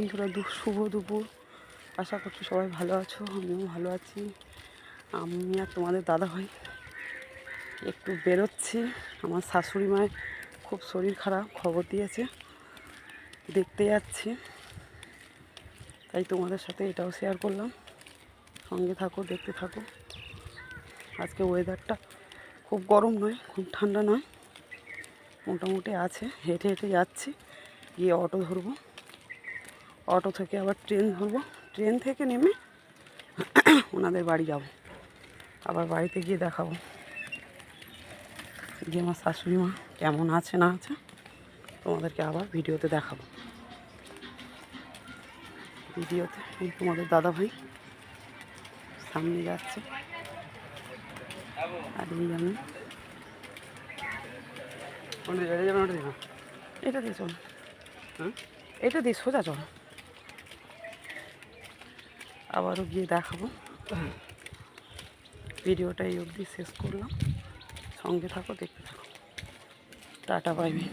বন্ধুরা, দু শুভ দুপুর। আশা করছি সবাই ভালো আছো, আমিও ভালো আছি। আমি আর তোমাদের দাদা ভাই একটু বেরোচ্ছি। আমার শাশুড়ি মায়ের খুব শরীর খারাপ, খবর দিয়েছে। দেখতে যাচ্ছি। তাই তোমাদের সাথে এটাও শেয়ার করলাম। সঙ্গে থাকো, দেখতে থাকো। আজকে ওয়েদারটা খুব গরম নয়, খুব ঠান্ডা নয়। মোটামুটি আছে, হেঁটে হেঁটে যাচ্ছি। গিয়ে অটো ধরবো। অটো থেকে আবার ট্রেন ধরবো। ট্রেন থেকে নেমে ওনাদের বাড়ি যাব। আবার বাড়িতে গিয়ে দেখাবো যে আমার শাশুড়ি মা কেমন আছে না আছে। তোমাদেরকে আবার ভিডিওতে দেখাবো। ভিডিওতে তোমাদের দাদা ভাই সামনে যাচ্ছে। আর এই আমি। এটা দিয়ে চল। হ্যাঁ এটা দিয়ে সোজা চল। আবারও গিয়ে দেখাবো। ভিডিওটা এই অবধি শেষ করলাম। সঙ্গে থাকো, দেখতে থাকো। Tata, bye bye.